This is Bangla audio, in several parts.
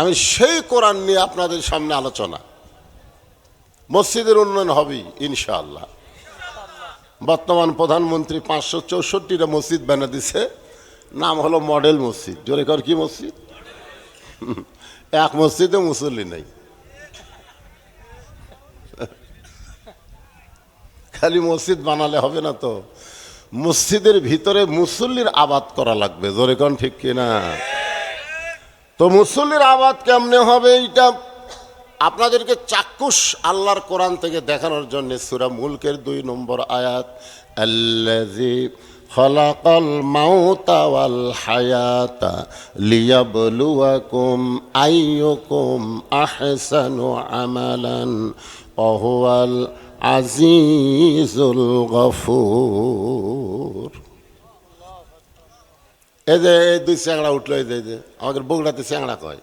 আমি সেই কোরআন নিয়ে আপনাদের সামনে আলোচনা। মসজিদের উন্নয়ন হবেই, ইনশাআল্লাহ। বর্তমান প্রধানমন্ত্রী পাঁচশো চৌষট্টিটা মসজিদ বানা দিছে। নাম হলো মডেল মসজিদ। জোরে কর, কি মসজিদ? এক মসজিদে মুসল্লি নেই। খালি মসজিদ বানালে হবে না তো। মসজিদের ভিতরে মুসল্লির আবাদ করা লাগবে। জোরে কন ঠিক কিনা? তো মুসল্লির আবাদ কেমনে হবে এইটা আপনাদেরকে চাক্ষুষ আল্লাহর কোরআন থেকে দেখানোর জন্য সুরা মুলকের দুই নম্বর আয়াত আল্লাজি খলাকাল মাউতা ওয়াল হায়াতা লিয়াবলুয়াকুম আইয়ুকুম আহসানু আমালান ওহুয়াল আজিজুল গফুর। এই যে, এই দুই চ্যাংড়া উঠল, এই যে আমাদের বগুড়াতে চ্যাংড়া কয়?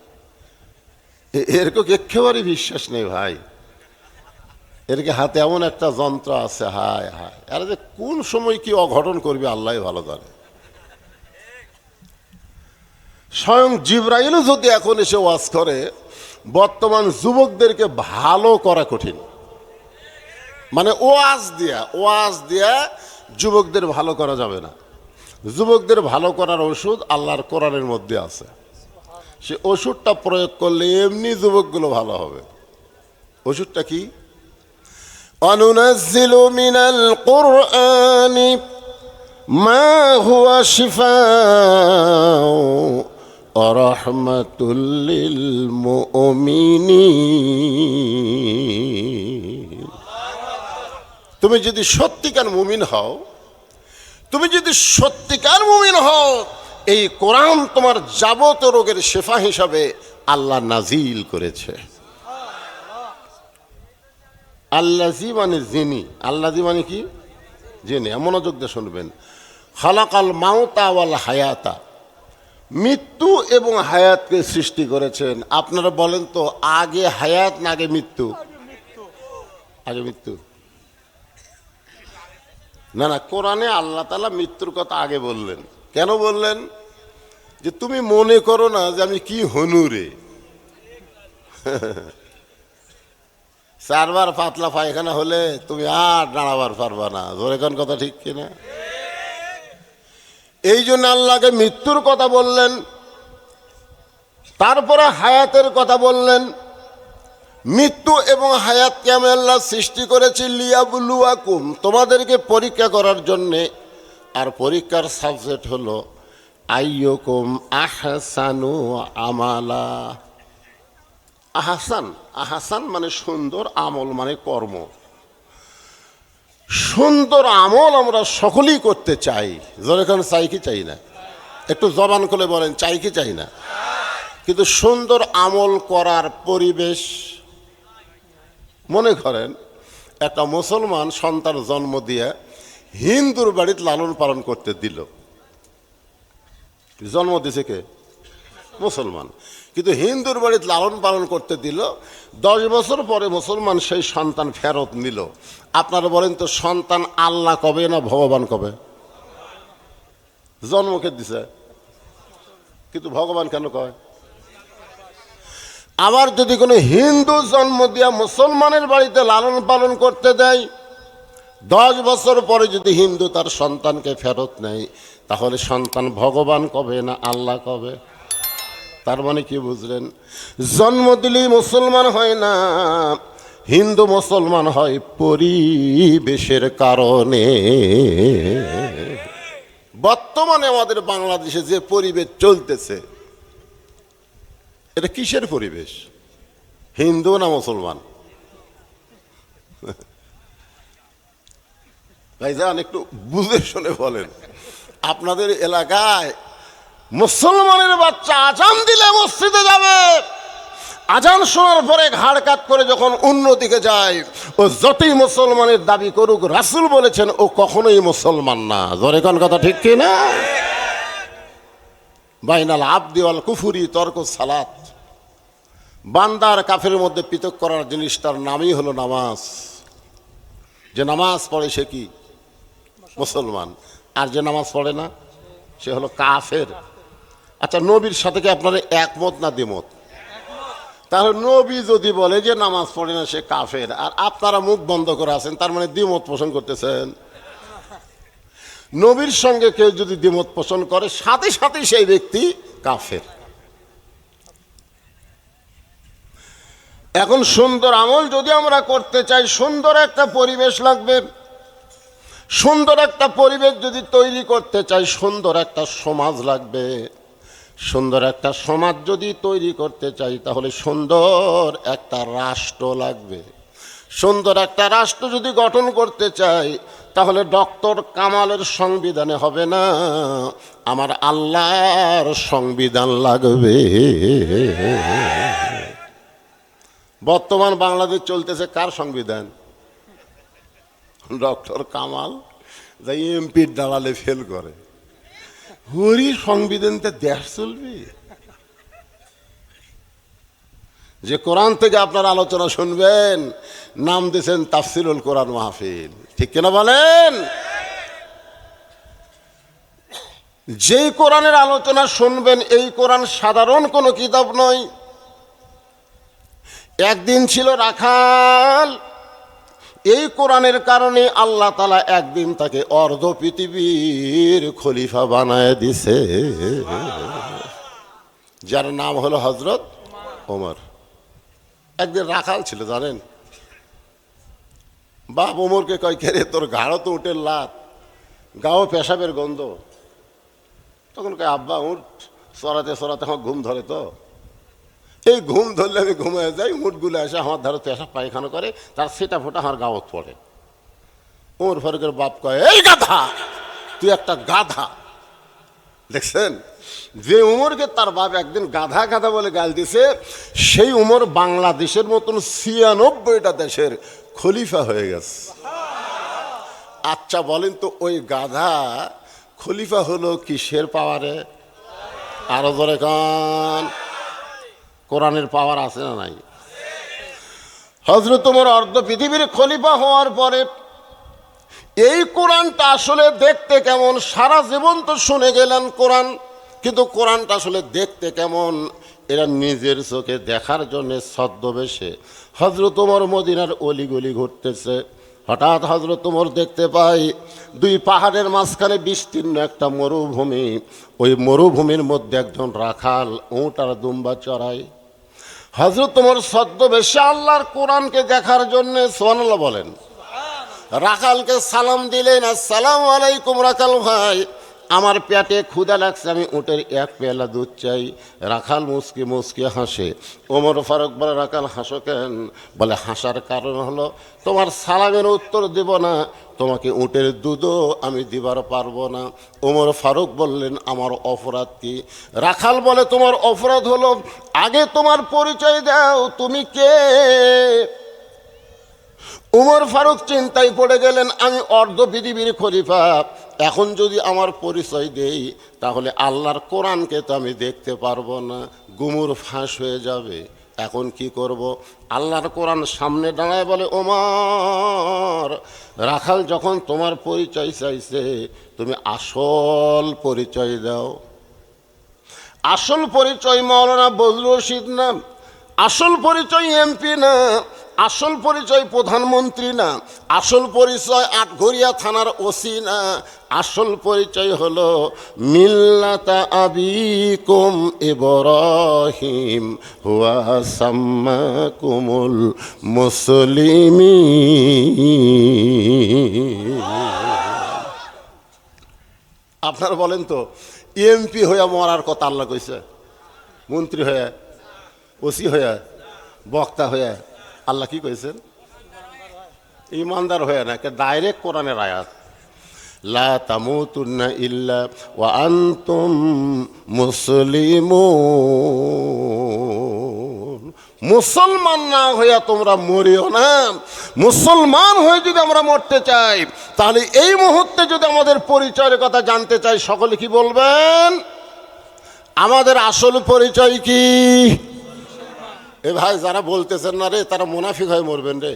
এরকম একেবারেই বিশ্বাস নেই ভাই। এরকে হাতে এমন একটা যন্ত্র আছে? হায় হায়। আর যে কোন সময় কি অঘটন করবে, আল্লাহ ভালো জানে। স্বয়ং জিব্রাইলও যদি এখন এসে ওয়াজ করে, বর্তমান যুবকদেরকে ভালো করা কঠিন। মানে ওয়াজ দিয়া ওয়াজ দিয়া যুবকদের ভালো করা যাবে না। যুবকদের ভালো করার ওষুধ আল্লাহর কোরআনের মধ্যে আছে। সে ওষুধটা প্রয়োগ করলে এমনি যুবকগুলো ভালো হবে। ওষুধটা কি? অনুনাজিল মিনাল কোরআনি মা হুয়া শিফা অরহমতুল্লিল মুমিনি তুমি যদি সত্যিকার মুমিন হও তুমি যদি সত্যিকার মুমিন হও, এই কোরআন তোমার যাবত রোগের শেফা হিসাবে আল্লাহ নাজিল করেছে। আল্লাজি মানে জিনি আল্লাজি মানে কি? জেনে মনোযোগ দিয়ে শুনবেন। খালাকাল মাউতা ওয়াল হায়াতা। মৃত্যু এবং হায়াতকে সৃষ্টি করেছেন। আপনারা বলেন তো, আগে হায়াত না আগে মৃত্যু? আগে মৃত্যু। না না, কোরআনে আল্লাহ তালা মৃত্যুর কথা আগে বললেন। কেন বললেন? যে তুমি মনে করো না যে আমি কি হনুরে চারবার পাতলা পায়খানা হলে তুমি আর দাঁড়াবার পারবা না। ধরে কোন কথা ঠিক কিনা? এই জন্য আল্লাহকে মৃত্যুর কথা বললেন, তারপরে হায়াতের কথা বললেন মৃত্যু এবং হায়াত আমি আল্লাহ সৃষ্টি করেছি লিয়াবুলুয়াকুম। তোমাদেরকে পরীক্ষা করার জন্যে। আর পরীক্ষার সাবজেক্ট হলো, আইয়কুম আহসানু আমালা। আহাসান আহাসান মানে সুন্দর আমল মানে কর্ম। সুন্দর আমল আমরা সকলেই করতে চাই। যেরকম চাই কি চাই না? একটু জবান করে বলেন, চাই কি চাই না? কিন্তু সুন্দর আমল করার পরিবেশ মনে করেন, একটা মুসলমান সন্তান জন্ম দিয়ে হিন্দুর বাড়িতে লালন পালন করতে দিল। জন্ম দিছে কে? মুসলমান। কিন্তু হিন্দুর বাড়িতে লালন পালন করতে দিল, দশ বছর পরে মুসলমান সেই সন্তান ফেরত নিল। আপনারা বলেন তো, সন্তান আল্লাহ কবে না ভগবান কবে? জন্মকে দিছে। কিন্তু ভগবান কেন কয়? আবার যদি কোনো হিন্দু জন্ম দিয়া মুসলমানের বাড়িতে লালন পালন করতে দেয়, দশ বছর পরে যদি হিন্দু তার সন্তানকে ফেরত নেয়, তাহলে সন্তান ভগবান কবে না আল্লাহ কবে? তার মানে কি বুঝলেন? জন্ম দিলেই মুসলমান হয় না, হিন্দু মুসলমান হয় পরিবেশের কারণে। বর্তমানে আমাদের বাংলাদেশে যে পরিবেশ চলতেছে এটা কিসের পরিবেশ? হিন্দু না মুসলমান? ভাইজান, একটু বুঝে শুনে বলেন। আপনাদের এলাকায় মুসলমানের বাচ্চা আজান দিলে মসজিদে যাবে। আজান শোনার পরে ঘাড় কাত করে যখন অন্যদিকে যায়, ও যতই মুসলমানের দাবি করুক, রাসুল বলেছেন, ও কখনোই মুসলমান না। জরে কথা ঠিক কি না বাইনাল আবদিওয়াল কুফুরি তর্ক সালাত। বান্দার কাফের মধ্যে পৃথক করার জিনিসটার নামই হলো নামাজ। যে নামাজ পড়ে সে কি? মুসলমান। আর যে নামাজ পড়ে না, সে হলো কাফের। আচ্ছা নবীর সাথে কি আপনার একমত না দ্বিমত? তাহলে নবী যদি বলে যে নামাজ পড়ে না, সে কাফের। আর আপনারা মুখ বন্ধ করে আছেন, তার মানে দ্বিমত পোষণ করতেছেন। নবীর সঙ্গে কেউ যদি দ্বিমত পোষণ করে, সাথে সাথে সেই ব্যক্তি কাফের। এখন সুন্দর আমল যদি আমরা করতে চাই, সুন্দর একটা পরিবেশ লাগবে। সুন্দর একটা পরিবেশ যদি তৈরি করতে চাই, সুন্দর একটা সমাজ লাগবে। সুন্দর একটা সমাজ যদি তৈরি করতে চাই, তাহলে সুন্দর একটা রাষ্ট্র লাগবে। সুন্দর একটা রাষ্ট্র যদি গঠন করতে চাই তাহলে ডক্টর কামালের সংবিধানে হবে না। আমার আল্লাহর সংবিধান লাগবে। বর্তমান বাংলাদেশ চলতেছে কার সংবিধান? ডক্টর কামাল যাই এমপির দালালে ফেল করে। হরি সংবিধানটা দেশ চলবে? যে কোরআন থেকে আপনার আলোচনা শুনবেন, নাম দিয়েছেন তাফসিরুল কোরআন মাহফিল। ঠিক কিনা বলেন? যেই কোরআনের আলোচনা শুনবেন, এই কোরআন সাধারণ কোনো কিতাব নয়। একদিন ছিল রাখাল, এই কোরআনের কারণে আল্লাহ তালা একদিন তাকে অর্ধ পৃথিবীর খলিফা বানায় দিছে। যার নাম হলো হজরত ওমর। একদিন রাখাল ছিল, জানেন? বাপ ওমরকে কয়, কে রে, তোর ঘাড়ো তো উঠে লাত, গাও পেশাবের গন্ধ। তখন কয়, আব্বা, উঠ, সরাতে সরাতে আমার ঘুম ধরে তো। এই ঘুম ধরলে আমি ঘুমিয়ে যাই, উঠগুলো এসে আমার ধারে পেশা পায়খানা করে, তার সেটা ফোটা আমার গাওত পড়ে। ওর ফারুকের বাপ কয়, এই গাধা, তুই একটা গাধা, দেখছেন? যে উমরকে তার বাপ একদিন গাধা গাধা বলে গাল দিছে, সেই উমর বাংলাদেশের মতন ছিয়ানব্বইটা দেশের খলিফা হয়ে গেছে। আচ্ছা বলেন তো, ওই গাধা খলিফা হলো কিসের পাওয়ারে? আরও ধরে কান। কোরআনের পাওয়ার আছে না নাই? হজরত তোমার অর্ধ পৃথিবীর খলিফা হওয়ার পরে এই কোরআনটা আসলে দেখতে কেমন? সারা জীবন তো শুনে গেলেন কোরআন। কিন্তু কোরআনটা আসলে দেখতে কেমন? এরা নিজের চোখে দেখার জন্য ছদ্মবেশে। হজরত তোমার মদিনার অলিগলি ঘুরতেছে। হঠাৎ হজরত তোমার দেখতে পাই দুই পাহাড়ের মাঝখানে বিস্তীর্ণ একটা মরুভূমি। ওই মরুভূমির মধ্যে একজন রাখাল উঁট আর দুম্বা চড়ায়। হজরত তোমার ছদ্মবেশে আল্লাহর কোরআনকে দেখার জন্য সোয়ানাল্লাহ বলেন। রাখালকে সালাম দিলেন আসসালাম আলাইকুম রাখাল ভাই। আমার পেটে ক্ষুদা লাগছে, আমি উটের এক পেলা দুধ চাই। রাখাল মুসকি মুসকি হাসে। ওমর ফারুক বলে, রাখাল, হাসো কেন? বলে, হাসার কারণ হলো, তোমার সালামের উত্তর দেব না, তোমাকে উটের দুধও আমি দিবার পারব না। ওমর ফারুক বললেন, আমার অপরাধ কি? রাখাল বলে, তোমার অপরাধ হলো, আগে তোমার পরিচয় দাও, তুমি কে? উমর ফারুক চিন্তায় পড়ে গেলেন, আমি অর্ধ পৃথিবীর খলিফা। এখন যদি আমার পরিচয় দেই, তাহলে আল্লাহর কোরআনকে তো আমি দেখতে পারব না। গুমুর ফাঁস হয়ে যাবে। এখন কি করব? আল্লাহর কোরআন সামনে দাঁড়ায় বলে ওমর রাখাল যখন তোমার পরিচয় চাইছে, তুমি আসল পরিচয় দাও। আসল পরিচয় মৌলানা বজরুল রশিদ না। আসল পরিচয় এমপি না। আসল পরিচয় প্রধানমন্ত্রী না, আসল পরিচয় আটঘরিয়া থানার ওসি না, আসল পরিচয় হলো মিল্লাতা আবিকুম ইব্রাহিম হুয়া সাম্মাকুমুল মুসলিমিন। আপনারা বলেন তো এমপি হইয়া মরার কথা আল্লাহ কইছে, মন্ত্রী হয়ে, ওসি হয়ে, বক্তা হয়ে। আল্লাহ কি কইছেন? ইমানদার হয়ে না কে ডাইরেক্ট কোরআনের আয়াত। লা তামুতুন্না ইল্লা ওয়া আনতুম মুসলিমুন। মুসলমান না হইয়া তোমরা মরিও না। মুসলমান হয়ে যদি আমরা মরতে চাই, তাহলে এই মুহূর্তে যদি আমাদের পরিচয়ের কথা জানতে চাই, সকলে কি বলবেন? আমাদের আসল পরিচয় কি? এ ভাই, যারা বলতেছেন না রে, তারা মুনাফিক হয়ে মরবেন রে।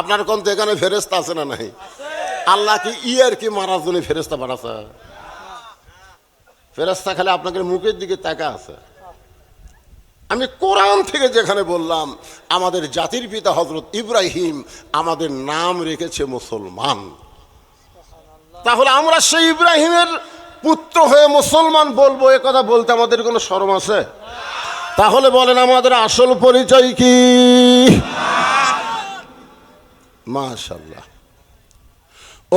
আপনার কোন তো এখানে ফেরেস্তা আছে না নাই? আল্লাহ কি ইয়ার কি মারার জন্য ফেরেস্তা বাড়াছে ফেরেস্তা খালি আপনাকে মুখের দিকে তাকা আছে। আমি কোরআন থেকে যেখানে বললাম, আমাদের জাতির পিতা হজরত ইব্রাহিম আমাদের নাম রেখেছে মুসলমান। তাহলে আমরা সেই ইব্রাহিমের পুত্র হয়ে মুসলমান বলব, এ কথা বলতে আমাদের কোনো শরম আছে? তাহলে বলেন আমাদের আসল পরিচয় কি? মাশাল্লাহ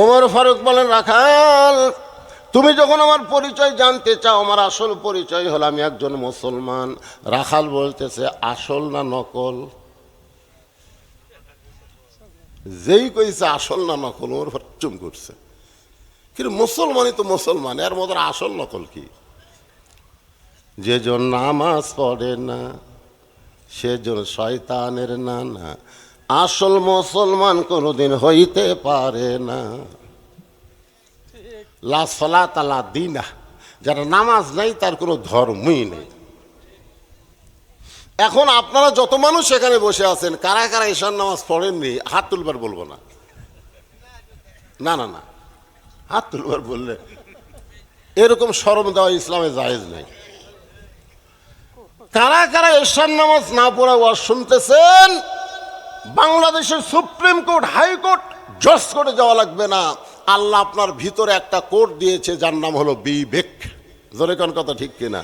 ওমর ফারুক বলেন, রাখাল, তুমি যখন আমার পরিচয় জানতে চাও, আমার আসল পরিচয় হলো আমি একজন মুসলমান। রাখাল বলতেছে, আসল না নকল? যেই কইছে, আসল না নকল ওর চুম করছে। কিন্তু মুসলমানই তো মুসলমান, এর মধ্যে আসল নকল কি? যে জন নামাজ পড়ে না, সেজন শয়তানের না না আসল মুসলমান কোনোদিন হইতে পারে না। লা সলা তালা দিনা। যারা নামাজ নাই, তার কোনো ধর্মই নেই। এখন আপনারা যত মানুষ এখানে বসে আছেন, কারা কারা ঈশান নামাজ পড়েননি, হাত তুলবার বলব না। না না না। হাত তুলবার বললে এরকম শরম দেওয়া ইসলামে জায়েজ নেই। কারা কারা ঈশান নামাজ না পড়া ওয়াজ শুনতেছেন? বাংলাদেশের সুপ্রিম কোর্ট হাইকোর্ট জজ কোর্টে যাওয়া লাগবে না। আল্লাহ আপনার ভিতরে একটা কোর্ট দিয়েছে, যার নাম হলো বিবেক। জোরে কোন কথা ঠিক কিনা?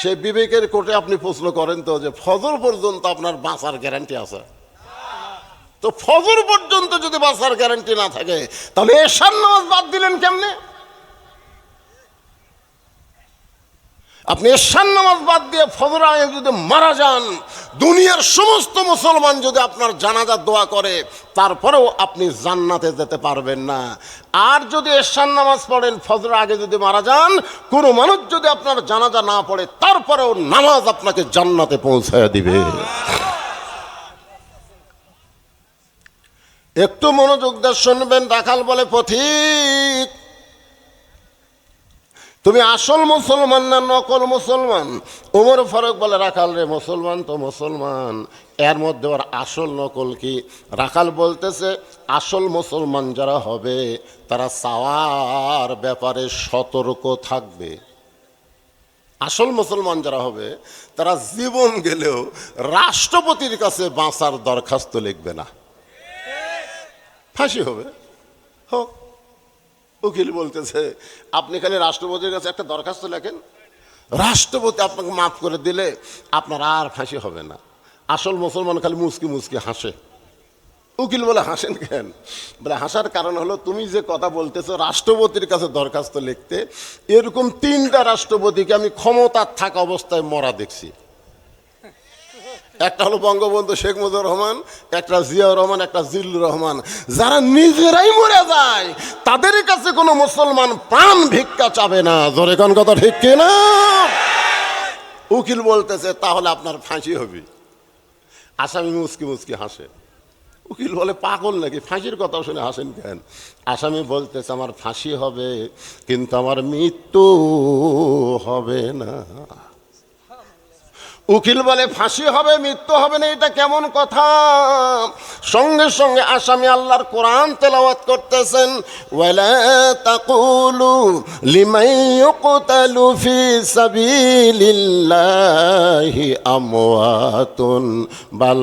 সেই বিবেকের কোর্টে আপনি প্রশ্ন করেন তো যে ফজর পর্যন্ত আপনার বাঁচার গ্যারান্টি আছে? তো ফজর পর্যন্ত যদি বাঁচার গ্যারান্টি না থাকে, তাহলে এশার নামাজ বাদ দিলেন কেমনে? আপনি এশার নামাজ বাদ দিয়ে ফজর আগে যদি মারা যান, দুনিয়ার সমস্ত মুসলমান যদি আপনার জানাজা দোয়া করে, তারপরেও আপনি জান্নাতে যেতে পারবেন না। আর যদি এশার নামাজ পড়েন, ফজর আগে যদি মারা যান, কোনো মানুষ যদি আপনার জানাজা না পড়ে, তারপরেও নামাজ আপনাকে জান্নাতে পৌঁছায় দিবে। একটু মনোযোগ দিয়ে শুনবেন রাখাল বলে পথিক। তুমি আসল মুসলমান না নকল মুসলমান? ওমর ফারুক বলে, রাখাল রে, মুসলমান তো মুসলমান। এর মধ্যে ওর আসল নকল কি? রাখাল বলতেছে, আসল মুসলমান যারা হবে, তারা চাওয়ার ব্যাপারে সতর্ক থাকবে। আসল মুসলমান যারা হবে, তারা জীবন গেলেও রাষ্ট্রপতির কাছে বাঁচার দরখাস্ত লিখবে না। ফাঁসি হবে। হোক। উকিল বলতেছে, আপনি খালি রাষ্ট্রপতির কাছে একটা দরখাস্ত লেখেন। রাষ্ট্রপতি আপনাকে মাফ করে দিলে আপনার আর ফাঁসি হবে না। আসল মুসলমান খালি মুসকি মুসকি হাসে। উকিল বলে, হাসেন কেন? বলে, হাসার কারণ হলো তুমি যে কথা বলতেছো রাষ্ট্রপতির কাছে দরখাস্ত লিখতে, এরকম তিনটা রাষ্ট্রপতিকে আমি ক্ষমতার থাকা অবস্থায় মরা দেখছি। একটা হলো বঙ্গবন্ধু শেখ মুজিবুর রহমান, একটা জিয়াউর রহমান, একটা জিল্লুর রহমান। যারা নিজেরাই মরে যায়, তাদের কাছে কোনো মুসলমান প্রাণ ভিক্ষা চাবে না। জোরে কোন কথা ঠিক কিনা? উকিল বলতেছে, তাহলে আপনার ফাঁসি হবে। আসামি মুসকি মুসকি হাসে। উকিল বলে, পাগল নাকি? ফাঁসির কথা শুনে হাসেন কেন? আসামি বলতেছে, আমার ফাঁসি হবে, কিন্তু আমার মৃত্যু হবে না। উকিল বলে, ফাঁসি হবে, মৃত্যু হবে না, এটা কেমন কথা? সঙ্গে সঙ্গে আসামি আল্লাহর কোরআন তেলাওয়াত করতেছেন, ওয়ালা বাল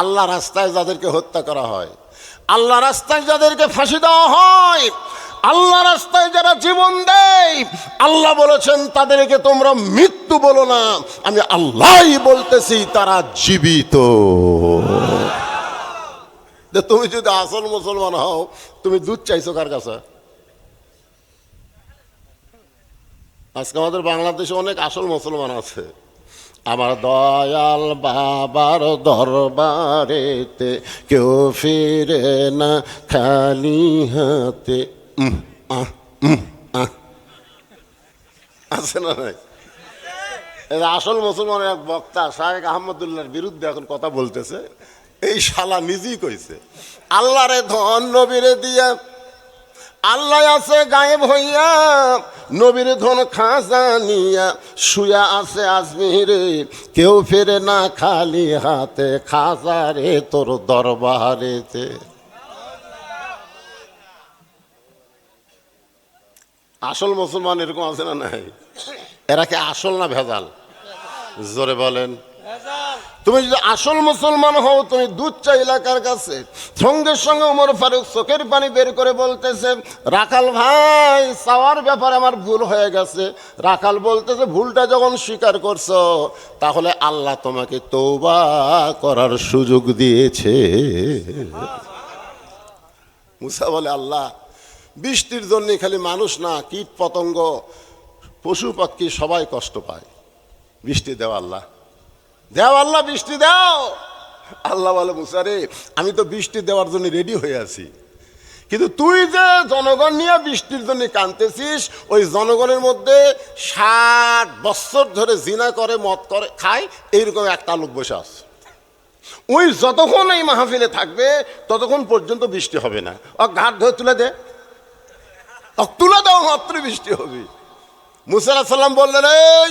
আল্লাহ রাস্তায় যাদেরকে হত্যা করা হয় আল্লাহ রাস্তায় যাদেরকে ফাঁসি দেওয়া হয়, আল্লাহ রাস্তায় যারা জীবন দেয়, আল্লাহ বলেছেন, তাদেরকে তোমরা মৃত্যু বলো না। আমি আল্লাহই বলতেছি, তারা জীবিত। যে তুমি যদি আসল মুসলমান হও, তুমি দুধ চাইছো কার কাছে? আজকে আমাদের বাংলাদেশে অনেক আসল মুসলমান আছে। আমার দয়াল বাবার দরবারেতে কেউ ফিরে না খালি হাতে। আছে না আসল মুসলমানের এক বক্তা শাহেক আহমদুল্লাহর বিরুদ্ধে এখন কথা বলতেছে। এই শালা নিজেই কইছে, আল্লাহরে ধন নবীরে দিয়া আল্লাহ আছে গায়েব হইয়া, নবীর ধন খাজানিয়া শুয়া আছে আজমিরে। কেউ ফেরে না খালি হাতে খাজারে তোর দরবারেতে। আসল মুসলমান এরকম আছে না নাই? এরা কি আসল না ভেজাল? জোরে বলেন। তুমি যদি আসল মুসলমান হও, তুমি দুধ এলাকার কাছে, সঙ্গে সঙ্গে উমর ফারুক চোখের পানি বের করে বলতেছে, রাখাল ভাই, চাওয়ার ব্যাপারে আমার ভুল হয়ে গেছে। রাখাল বলতেছে, ভুলটা যখন স্বীকার করছ, তাহলে আল্লাহ তোমাকে তৌবা করার সুযোগ দিয়েছে। মুসা বলে, আল্লাহ, বৃষ্টির জন্য খালি মানুষ না কীট পতঙ্গ পশু পাখি সবাই কষ্ট পায়। বৃষ্টি দেও আল্লাহ। দেও আল্লাহ, বৃষ্টি দাও। আল্লাহ বলে, মুসারে, আমি তো বৃষ্টি দেওয়ার জন্য রেডি হয়ে আছি। কিন্তু তুই যে জনগণ নিয়ে বৃষ্টির জন্য কানতেছিস ওই জনগণের মধ্যে ষাট বছর ধরে জিনা করে, মদ করে, খায়, এইরকম একটা লোক বসে আছে। ওই যতক্ষণ এই মাহফিলে থাকবে, ততক্ষণ পর্যন্ত বৃষ্টি হবে না। ও ঘাট ধরে তুলে দে। তুলে দাও, মাত্র বৃষ্টি হবে। মুসাল্লাহ সাল্লাম বললেন, এই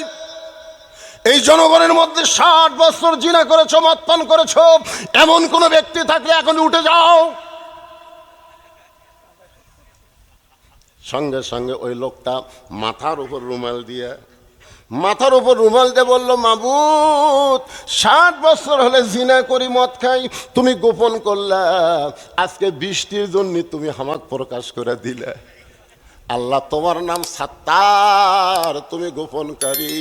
এই জনগণের মধ্যে ষাট বছর জিনা করেছ মতপান করেছ, এমন কোন ব্যক্তি থাকলে এখন উঠে যাও। সঙ্গে সঙ্গে ওই লোকটা মাথার উপর রুমাল দিয়ে, মাথার উপর রুমাল দিয়ে বলল, মাবুত, ষাট বছর হলে জিনা করি, মদ খাই। তুমি গোপন করলা, আজকে বৃষ্টির জন্য তুমি হামাক প্রকাশ করে দিলে। আল্লাহ তোমার নাম সাত্তার, তুমি গোপনকারী।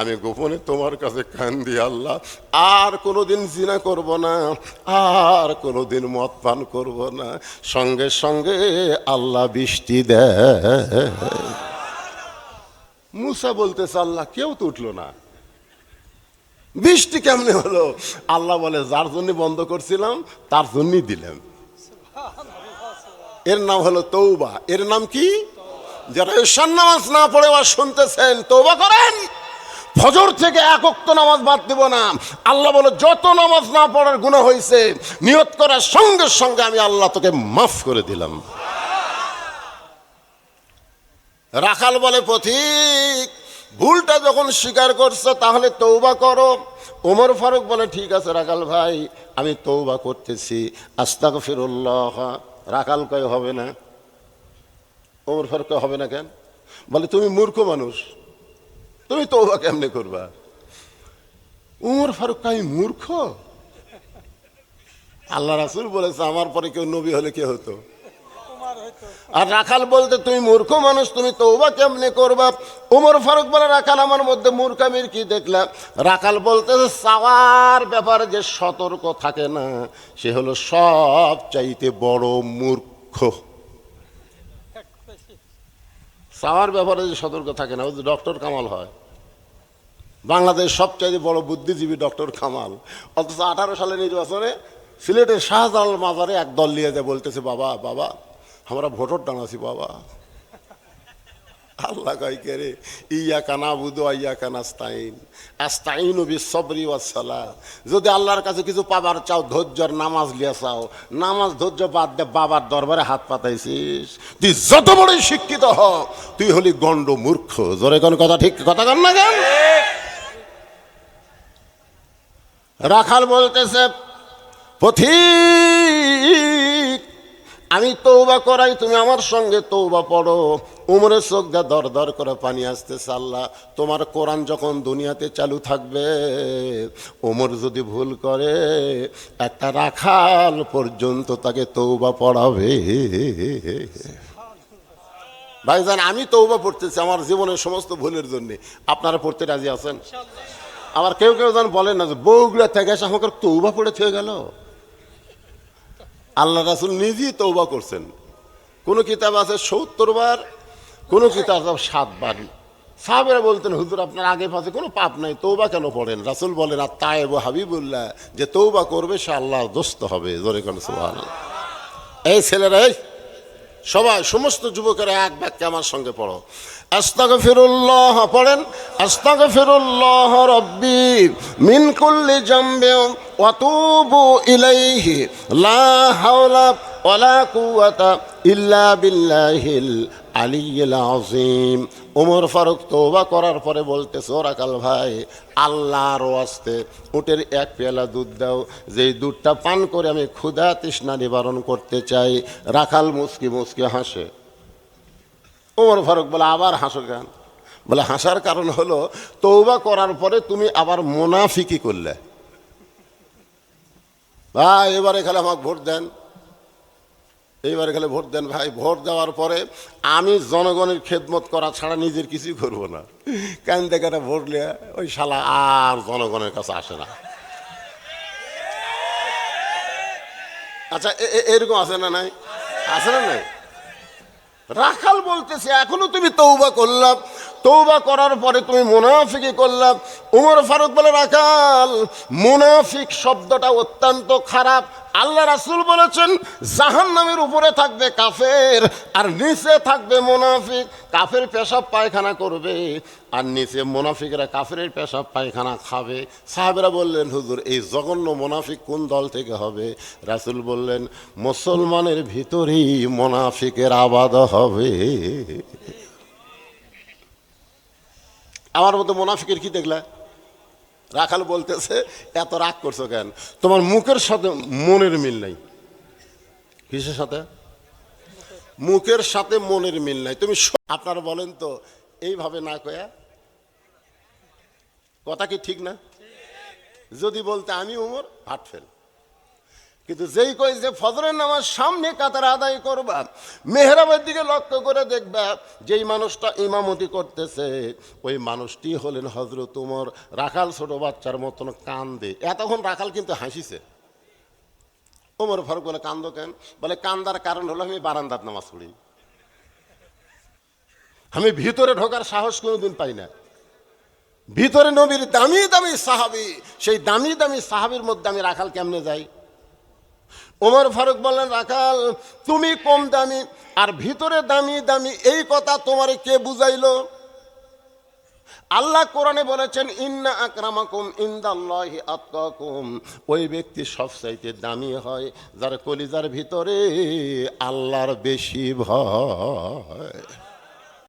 আমি গোপনে তোমার কাছে কান্দি আল্লাহ, আর কোনোদিন জিনা করব না, আর কোনোদিন মদ পান করব না। সঙ্গে সঙ্গে আল্লাহ বৃষ্টি দেয়। মুসা বলতেছে, আল্লাহ, কেউ তো উঠল না। বৃষ্টি কেমনে হলো? আল্লাহ বলে, যার জন্য বন্ধ করছিলাম, তার জন্যই দিলাম। এর নাম হলো তৌবা এর নাম কি? যারা ঈশান নামাজ না পড়ে আবার শুনতেছেন তৌবা করেন। ফজর থেকে একক্ত নামাজ বাদ দিব না। আল্লাহ বলে, যত নামাজ না পড়ার গুণা হয়েছে নিয়ত করার সঙ্গে সঙ্গে আমি আল্লাহ তোকে মাফ করে দিলাম। রাখাল বলে, পথিক, ভুলটা যখন স্বীকার করছ, তাহলে তৌবা করো। ওমর ফারুক বলে, ঠিক আছে রাখাল ভাই, আমি তৌবা করতেছি। আস্তাক ফিরুল্লাহ রাখাল কয়, হবে না। ওমর ফারুক হবে না কেন? বলে, তুমি মূর্খ মানুষ। তুমি তৌবা কেমনে করবা? উমর ফারুক, আমি মূর্খ? আল্লাহ রাসুল বলেছে, আমার পরে কেউ নবী হলে কে হতো? আর রাখাল বলতে, তুমি মূর্খ মানুষ, তুমি তৌবা কেমনে করবা? উমর ফারুক বলে, রাখাল, আমার মধ্যে মূর্খামির কি দেখলাম? রাখাল বলতে চাওয়ার ব্যাপারে যে সতর্ক থাকে না, সে হলো সব চাইতে বড় মূর্খ। চাওয়ার ব্যাপারে যে সতর্ক থাকে না ওই যে ডক্টর কামাল হয়। বাংলাদেশ সবচেয়ে বড় বুদ্ধিজীবী ডক্টর কামাল। অথচ আঠারো সালে নির্বাচনে সিলেটের শাহজালাল মাজারে এক দল নিয়ে যায়, বলতেছে, বাবা বাবা, আমরা ভোটর টানাছি বাবা। আল্লাহ কয়, কে রে? ইয়া কানা বুধু ইয়া কানা আস্তাইন আস্তাইন বিসবরি ওয়াসালা যদি আল্লাহর কাছে কিছু পাবার চাও, ধৈর্যর নামাজ লিয়া চাও। নামাজ ধৈর্য বাদ দে, বাবার দরবারে হাত পাতাইছিস। তুই যত বড়ই শিক্ষিত হ, তুই হলি গণ্ড মূর্খ। জোরে কোন কথা ঠিক, কথা কর না কেন? রাখাল বলতেছে, পথিক, আমি তৌবা করাই, তুমি আমার সঙ্গে তৌবা পড়ো। উমরের চোখ দিয়ে দর দর করে পানি আসতেছে, আল্লাহ, তোমার কোরআন যখন দুনিয়াতে চালু থাকবে ওমর যদি ভুল করে, একটা রাখাল পর্যন্ত তাকে তৌবা পড়াবে। ভাই ভাইজান, আমি তৌবা পড়তেছি আমার জীবনের সমস্ত ভুলের জন্য। আপনারা পড়তে রাজি আছেন? আবার কেউ কেউ যেন বলেন না যে, বউগুলা থেকে এসে আমাকে তৌবা পড়ে থেকে গেল। আল্লাহ রাসুল নিজেই তৌবা করছেন। কোনো কিতাব আছে সত্তর বার কোনো কিতাব আছে সাতবার সাহাবেরা বলতেন, হুজুর, আপনার আগে পাশে কোনো পাপ নাই তৌবা কেন পড়েন? রাসুল বলেন, আর তায়েব হাবিবুল্লাহ, যে তৌবা করবে, সে আল্লাহ দোস্ত হবে। জোরে কোন সুবহান এই ছেলেরা, এই সবাই, সমস্ত যুবকেরা এক বাক্যে আমার সঙ্গে পড়ো। আস্তাগ ফিরুল্লাহ পড়েন আস্তাগ ফিরুল্লাহ রব্বি মিন কুল্লি জামবে ওয়াতুবু ইলাইহি লা হাওলা ওয়ালা কুওয়াতা ইল্লা বিল্লাহিল আলিয়্যিল আযীম। ওমর ফারুক তওবা করার পরে বলতেছে ওরাকাল ভাই, আল্লাহর ওয়াস্তে উটের এক পেয়ালা দুধ দাও, যেই দুধটা পান করে আমি ক্ষুধা তৃষ্ণা নিবারণ করতে চাই। রাখাল মুসকি মুসকি হাসে। ওমর ফারুক বলে, আবার হাসো কেন? বলে, হাসার কারণ হলো তৌবা করার পরে তুমি আবার মোনাফিকি করলে। ভাই, এবারে খেলে আমাকে ভোট দেন। এইবারে গেলে ভোট দেন ভাই। ভোট দেওয়ার পরে আমি জনগণের খেদমত করা ছাড়া নিজের কিছুই করব না। কেন দেখাটা ভোট নিয়ে ওই শালা আর জনগণের কাছে আসে না। আচ্ছা এরকম আছে না নাই? আছে না নাই? রাখাল বলতেছে, এখনও তুমি তৌবা করলাম। তৌবা করার পরে তুমি মুনাফিকি করলাম উমর ফারুক বলে রাখাল মুনাফিক শব্দটা অত্যন্ত খারাপ। আল্লাহ রাসুল বলেছেন জাহান নামের উপরে থাকবে কাফের আর নিচে থাকবে মুনাফিক। কাফের পেশাব পায়খানা করবে আর নিচে মুনাফিকরা কাফের পেশাব পায়খানা খাবে। সাহেবরা বললেন, হুজুর, এই জঘন্য মুনাফিক কোন দল থেকে হবে? রাসুল বললেন, মুসলমানের ভিতরেই মুনাফিকের আবাদ হবে। আমার মতো মুনাফিকের কি দেখলা? রাখাল বলতেছে, এত রাগ করছ কেন? তোমার মুখের সাথে মনের মিল নাই। কিসের সাথে? মুখের সাথে মনের মিল নাই। তুমি আপনারা বলেন তো, এইভাবে না কয়া? কথা কি ঠিক না? যদি বলতে আমি উমর হাট ফেল। কিন্তু যেই কই যে ফজরের নামাজ সামনে কাতার আদায় করবা, মেহরাবের দিকে লক্ষ্য করে দেখবা, যেই মানুষটা ইমামতি করতেছে, ওই মানুষটি হলেন হজরত উমর। রাখাল ছোট বাচ্চার মতন কান্দে। এতক্ষণ রাখাল কিন্তু হাসিছে। ওমর ফারুক বলে, কান্দ কেন? বলে, কান্দার কারণ হলো আমি বারান্দার নামাজ পড়ি। আমি ভিতরে ঢোকার সাহস কোনোদিন পাই না। ভিতরে নবীর দামি দামি সাহাবি, সেই দামি দামি সাহাবির মধ্যে আমি রাখাল কেমনে যাই? ওমর ফারুক বললেন, রাখাল, তুমি কম দামি আর ভিতরে দামি দামি এই কথা তোমার কে বুঝাইল? আল্লাহ কোরআনে বলেছেন, ইন্না আকরামাকুম ইন্দাল্লাহি আতকাকুম। ওই ব্যক্তি সবচাইতে দামি হয়, যার কলিজার ভিতরে আল্লাহর বেশি ভয়।